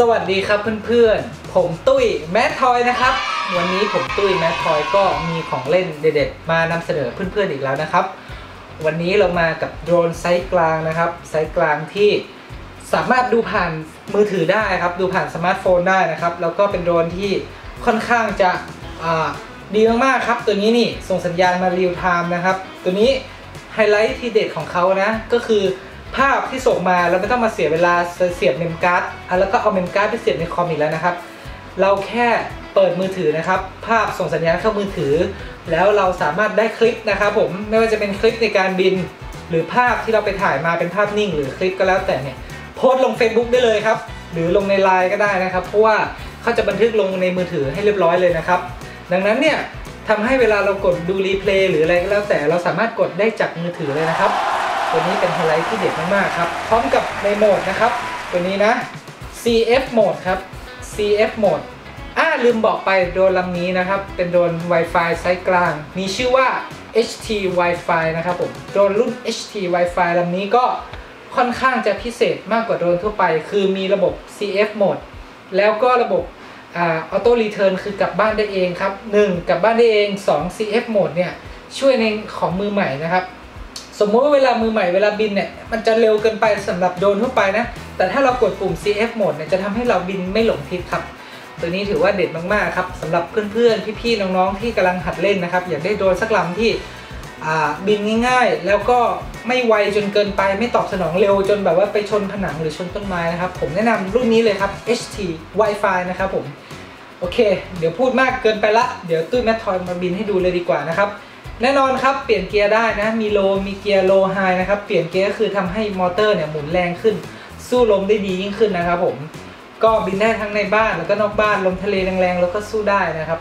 สวัสดีครับเพื่อนๆ ผมตุ้ยแมททอยนะครับ วันนี้ผมตุ้ยแมททอยก็มีของเล่นเด็ดๆ มานำเสนอเพื่อนๆอีกแล้วนะครับ วันนี้เรามากับโดรนไซส์กลางนะครับ ไซส์กลางที่สามารถดูผ่านมือถือได้ครับ ดูผ่านสมาร์ทโฟนได้นะครับ แล้วก็เป็นโดรนที่ค่อนข้างจะดีมากๆครับ ตัวนี้นี่ส่งสัญญาณมาเรียลไทม์นะครับ ตัวนี้ไฮไลท์ที่เด็ดของเขานะก็คือ ภาพที่ส่งมาเราไม่ต้องมาเสียเวลาเสียบเมมการ์ดแล้วก็เอาเมมการ์ดไปเสียบในคอมอีกแล้วนะครับ เราแค่เปิดมือถือนะครับ ภาพส่งสัญญาณเข้ามือถือ แล้วเราสามารถได้คลิปนะครับผมไม่ว่าจะเป็นคลิปในการบิน หรือภาพที่เราไปถ่ายมาเป็นภาพนิ่ง หรือคลิปก็แล้วแต่เนี่ยโพสต์ลง Facebook ได้เลยครับหรือลงในไลน์ก็ได้นะครับ เพราะว่าเขาจะบันทึกลงในมือถือให้เรียบร้อยเลยนะครับ ดังนั้นเนี่ยทำให้เวลาเรากดดูรีเพลย์หรืออะไรก็แล้วแต่เราสามารถกดได้จากมือถือเลยนะครับ ตัวนี้เป็นไฮไลท์ที่เด็ดมากๆครับ พร้อมกับในโหมดนะครับ ตัวนี้นะ CF โหมดครับ CF โหมดอ่าลืมบอกไปโดรนลำนี้นะครับ เป็นโดรน Wi-Fi ไซส์กลาง มีชื่อว่า HT Wi-Fi นะครับผมโดรนรุ่น HT Wi-Fi ลำนี้ก็ค่อนข้างจะพิเศษมากกว่าโดรนทั่วไป คือมีระบบ CF โหมดแล้วก็ระบบออโต้รีเทิร์นคือกลับบ้านได้เองครับ 1. กลับบ้านได้เอง 2. CF โหมดเนี่ยช่วยในของมือใหม่นะครับ สมมติว่าเวลามือใหม่เวลาบินเนี่ยมันจะเร็วเกินไปสำหรับโดรนทั่วไปนะ แต่ถ้าเรากดปุ่ม CF Mode เนี่ยจะทำให้เราบินไม่หลงทิศครับ ตัวนี้ถือว่าเด็ดมากๆครับสำหรับเพื่อนๆ พี่ๆ น้องๆ ที่กำลังหัดเล่นนะครับ อยากได้โดรนสักลำที่บินง่ายๆ แล้วก็ไม่ไวจนเกินไปไม่ตอบสนองเร็วจนแบบว่าไปชนผนังหรือชนต้นไม้นะครับ ผมแนะนำรุ่นนี้เลยครับ HT Wi-Fi นะครับผม โอเค เดี๋ยวพูดมากเกินไปละ เดี๋ยวตุ้ยแมททอยมาบินให้ดูเลยดีกว่านะครับ แน่นอนครับเปลี่ยนเกียร์ได้นะมีโลมีเกียร์โลไฮนะครับเปลี่ยนเกียร์ก็คือทำให้มอเตอร์เนี่ยหมุนแรงขึ้น สู้ลมได้ดียิ่งขึ้นนะครับผมก็บินได้ทั้งในบ้านแล้วก็นอกบ้านลมทะเลแรงๆแล้วก็สู้ได้นะครับ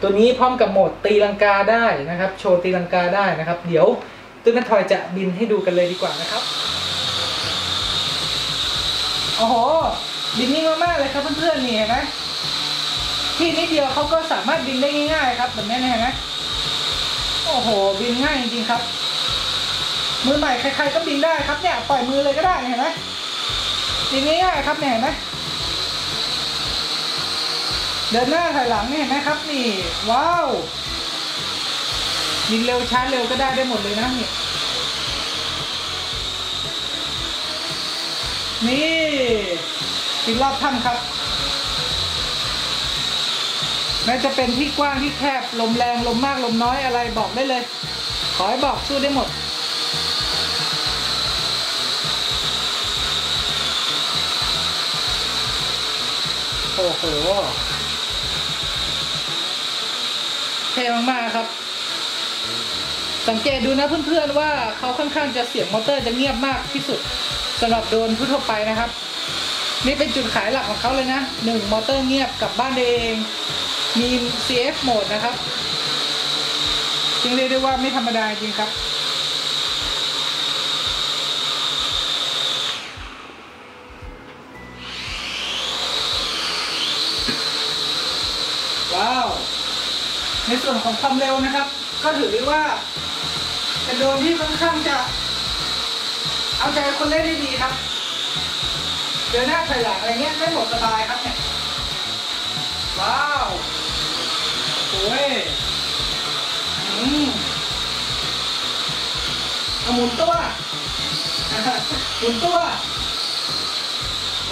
ตัวนี้พร้อมกับโหมดตีลังกาได้นะครับ โชว์ตีลังกาได้นะครับ เดี๋ยวตุ้นทอยจะบินให้ดูกันเลยดีกว่านะครับโอ้โหบินนิ่งมากๆเลยครับเพื่อนๆนี่เห็นไหมที่นิดเดียวเขาก็สามารถบินได้ง่ายๆครับแบบนี้นะเห็นไหม โอ้โหบินง่ายจริงๆครับ มือใหม่ใครๆก็บินได้ครับเนี่ยปล่อยมือเลยก็ได้เห็นไหมบินง่ายๆครับเนี่ยเห็นไหมเดินหน้าถอยหลังนี่เห็นไหมครับนี่ว้าวบินเร็วช้าเร็วก็ได้ได้หมดเลยนะนี่นี่บินรอบถ้ำครับ แม้จะเป็นที่กว้างที่แคบลมแรงลมมากลมน้อยอะไรบอกได้เลย ขอให้บอกสู้ได้หมด โอ้โหเท่มากๆครับ สังเกตดูนะเพื่อนๆว่าเขาค่อนข้างจะเสียงมอเตอร์จะเงียบมากที่สุดสำหรับโดรนทั่วไปนะครับ นี่เป็นจุดขายหลักของเขาเลยนะหนึ่งมอเตอร์เงียบกลับบ้านเอง มี CF โหมดนะครับจึงเรียกได้ว่าไม่ธรรมดาจริงครับ ว้าว ในส่วนของความเร็วนะครับ ก็ถือได้ว่า เป็นโดรนที่ค่อนข้างจะ เอาใจคนเล่นได้ดีครับ เดินหน้าถอยหลังอะไรเงี้ยไม่หมดสบายครับเนี่ย ว้าว โอ้ยอืมเอาหมุนตัวหมุนตัว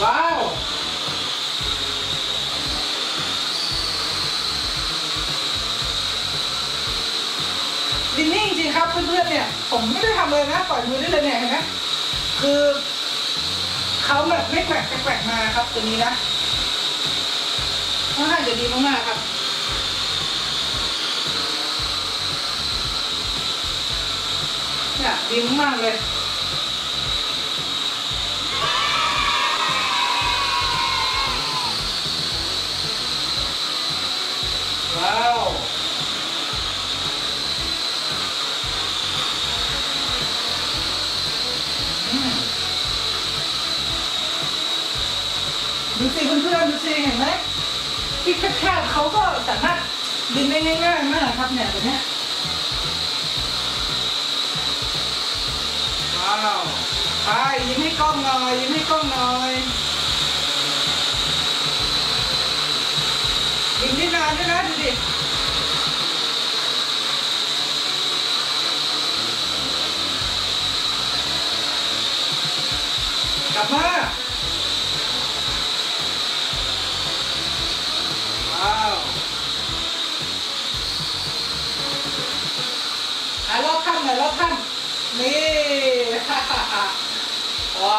ว้าวดินนิ่งจริงครับเพื่อนๆเนี่ย ผมไม่ได้ทำเลยนะปล่อยมือได้เลยเนี่ยเห็นไหมคือเขาแบบไม่แกว่งแกว่งมาครับตัวนี้นะค่าจะดีมากๆครับ เนี่ยดีมากเลยว้าวดูสิเพื่อนๆดูสิเห็นไหมที่แคบๆเขาก็สามารถบินได้ง่ายๆมากครับเนี่ยแบบเนี้าวไปยิ้มให้กล้องหน่อยยิ้มให้กล้องหน่อยยิงได้นานด้วยนะดูดิกลับมาว้าวอะรอบข้างหน่อยรอบข้างนี่ ว้า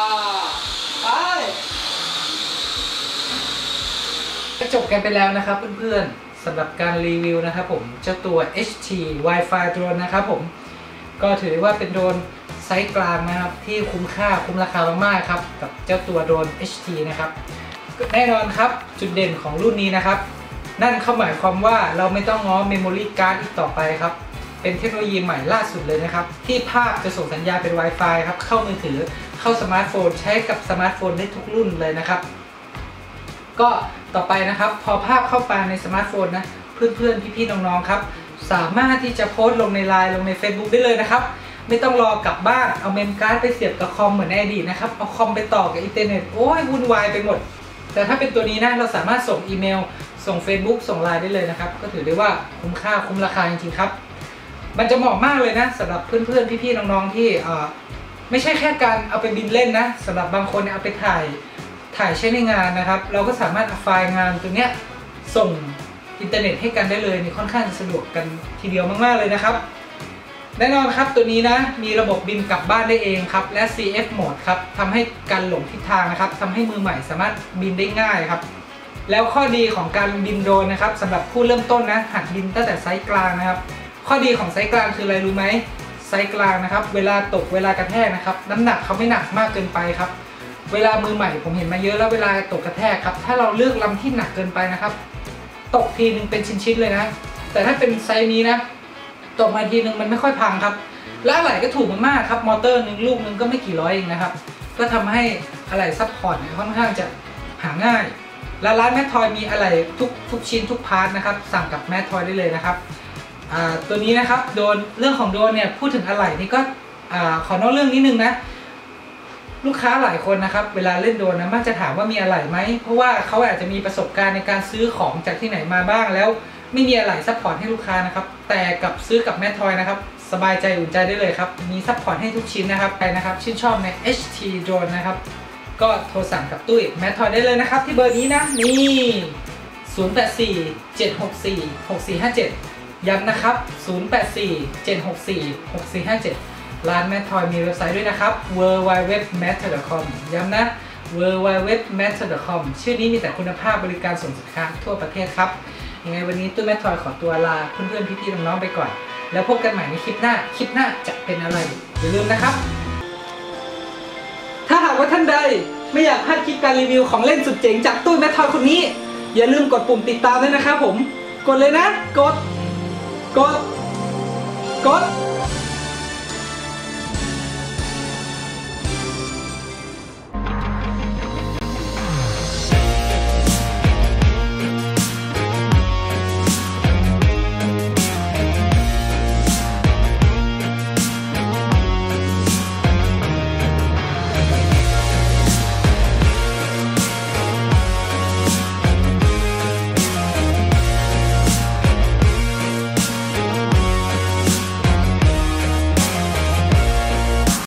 ไปจบกันไปแล้วนะครับเพื่อนๆสำหรับการรีวิวนะครับผมเจ้าตัว HT Wi-Fi drone นะครับผมก็ถือว่าเป็นโดรนไซส์กลางนะครับที่คุ้มค่าคุ้มราคามากๆครับกับเจ้าตัวโดรน HT นะครับแน่นอนครับจุดเด่นของรุ่นนี้นะครับ นั่นเข้าหมายความว่าเราไม่ต้องง้อเมมโมรี่การ์ดอีกต่อไปครับ เป็นเทคโนโลยีใหม่ล่าสุดเลยนะครับ ที่ภาพจะส่งสัญญาณเป็น Wi-Fi ครับเข้ามือถือเข้าสมาร์ทโฟน ใช้กับสมาร์ทโฟนได้ทุกรุ่นเลยนะครับ ก็ต่อไปนะครับ พอภาพเข้าไปในสมาร์ทโฟนนะเพื่อนๆพี่ๆน้องๆครับ สามารถที่จะโพสต์ลงในไลน์ลงใน Facebook ได้เลยนะครับ ไม่ต้องรอกลับบ้านเอาเมมการ์ดไปเสียบกับคอมเหมือนในอดีตนะครับเอาคอมไปต่อกับอินเทอร์เน็ตโอ้ยวุ่นวายไปหมด แต่ถ้าเป็นตัวนี้นะเราสามารถส่งอีเมล ส่ง Facebook ส่งไลน์ได้เลยนะครับ ก็ถือได้ว่าคุ้มค่าคุ้มราคาจริงๆครับ มันจะเหมาะมากเลยนะสำหรับเพื่อนๆพี่ๆน้องๆที่ไม่ใช่แค่การเอาไปบินเล่นนะสำหรับบางคนเนี่ยเอาไปถ่ายถ่ายใช้ในงานนะครับ เราก็สามารถเอาไฟล์งานตัวเนี้ยส่งอินเทอร์เน็ตให้กันได้เลยนี่ค่อนข้างสะดวกกันทีเดียวมากๆเลยนะครับ แน่นอนครับตัวนี้นะมีระบบบินกลับบ้านได้เองครับ และ CF Mode ครับทำให้การหลงทิศทางนะครับทำให้มือใหม่สามารถบินได้ง่ายครับ แล้วข้อดีของการบินโดรนนะครับสำหรับผู้เริ่มต้นนะหัดบินตั้งแต่ไซส์กลางนะครับ ข้อดีของไซส์กลางคืออะไรรู้ไหมไซส์กลางนะครับ เวลาตกเวลากระแทกนะครับ น้ำหนักเขาไม่หนักมากเกินไปครับ เวลามือใหม่ผมเห็นมาเยอะแล้วเวลาตกกระแทกครับ ถ้าเราเลือกลำที่หนักเกินไปนะครับ ตกทีนึงเป็นชิ้นๆเลยนะ แต่ถ้าเป็นไซส์นี้นะ ตกมาทีนึงมันไม่ค่อยพังครับ และอะไหล่ก็ถูกมากๆครับ มอเตอร์หนึ่งลูกหนึงก็ไม่กี่ร้อยเองนะครับ ก็ทำให้อะไหล่ซัพพอร์ตค่อนข้างจะหาง่ายและร้านแมททอยมีอะไหล่ทุกทุกชิ้นทุกพาร์ทนะครับ สั่งกับแมททอยได้เลยนะครับ ตัวนี้นะครับโดนเรื่องของโดนเนี่ยพูดถึงอะไหล่นี่ก็อขอนอกเรื่องนิดนึงนะ ลูกค้าหลายคนนะครับ เวลาเล่นโดนนะมักจะถามว่ามีอะไหล่ไหมเพราะว่าเขาอาจจะมีประสบการณ์ในการซื้อของจากที่ไหนมาบ้างแล้วไม่มีอะไหล่ซัพพอร์ตให้ลูกค้านะครับ แต่กับซื้อกับแมททอยนะครับสบายใจอุ่นใจได้เลยครับ มีซัพพอร์ตให้ทุกชิ้นนะครับใครนะครับชื่นชอบใน HT Drone นะครับ ก็โทรสั่งกับตุ้ยแมททอยได้เลยนะครับ ที่เบอร์นี้นะนี่ 084 764 6457 ย้ำนะครับ 084 764 6457 ร้านแมททอยมีเว็บไซต์ด้วยนะครับ w w w m a t t e r c o m ย้ำนะ w w w m a t t e r c o m ชื่อนี้มีแต่คุณภาพบริการส่งสินค้าทั่วประเทศครับ ยังไงวันนี้ตุ้แมททอยขอตัวลาเพื่อนๆพี่ๆน้องๆไปก่อน แล้วพบกันใหม่ในคลิปหน้า คลิปหน้าจะเป็นอะไร อย่าลืมนะครับ ถ้าหากว่าท่านใดไม่อยากพลาดคลิปการรีวิวของเล่นสุดเจ๋งจากตุ้แมททอยคนนี้ อย่าลืมกดปุ่มติดตามด้วยนะครับผม กดเลยนะ กด กด กด